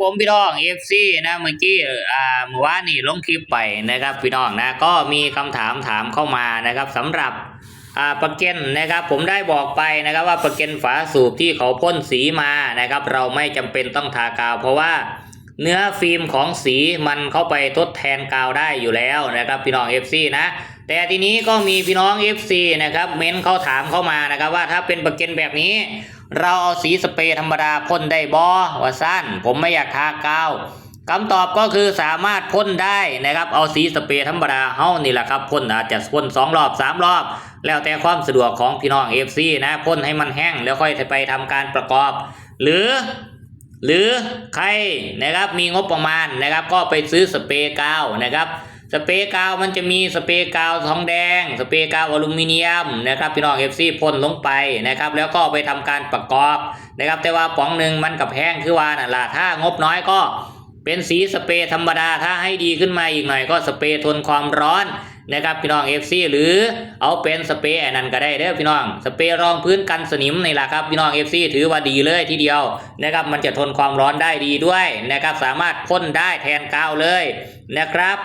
ผมพี่น้องเอฟซีนะเมื่อกี้อ่าเมื่อวานนี่ลงคลิปไปนะครับพี่น้องนะก็มีคำถามถามเข้ามานะครับสำหรับอ่าประเก็นนะครับ ผมได้บอกไปนะครับว่าประเก็นฝาสูบที่เขาพ่นสีมานะครับ เราไม่จำเป็นต้องทากาว เพราะว่าเนื้อฟิล์มของสีมันเข้าไปทดแทนกาวได้อยู่แล้วนะครับ พี่น้อง FC นะ แต่ทีนี้ก็มีพี่น้อง FC นะครับเม้นเขาถามเข้ามานะครับว่าถ้าเป็นประเก็นแบบนี้ เราเอาสีสเปรย์ธรรมดาพ่นได้บอว่าสั้น ผมไม่อยากทากาวคำตอบก็คือสามารถพ่นได้นะครับ เอาสีสเปรย์ธรรมดาเฮ้านี่แหละครับพ่นอาจจะพ่นสองรอบสามรอบ แล้วแต่ความสะดวกของพี่น้อง FC นะพ่นให้มันแห้งแล้วค่อยไปทำการประกอบ หรือ หรือใครนะครับมีงบประมาณนะครับ ก็ไปซื้อสเปรย์กาวนะครับ สเปรย์กาวมันจะมีสเปรย์กาวทองแดง สเปรย์กาวอลูมิเนียมนะครับพี่น้องเอฟซีพ่นลงไปนะครับ แล้วก็ไปทำการประกอบนะครับ แต่ว่าป๋องหนึ่งมันกับแพงคือว่าน่ะล่ะถ้างบน้อยก็เป็นสีสเปรย์ธรรมดาถ้าให้ดีขึ้นมาอีกหน่อยก็สเปรย์ทนความร้อนนะครับพี่น้องเอฟซีหรือเอาเป็นสเปรย์อันนั้นก็ได้เด้อพี่น้องสเปรย์รองพื้นกันสนิมนี่แหละครับพี่น้องเอฟซีถือว่าดีเลยทีเดียวนะครับมันจะทนความร้อนได้ดีด้วยนะครับสามารถพ่นได้แทนกาวเลยนะครับ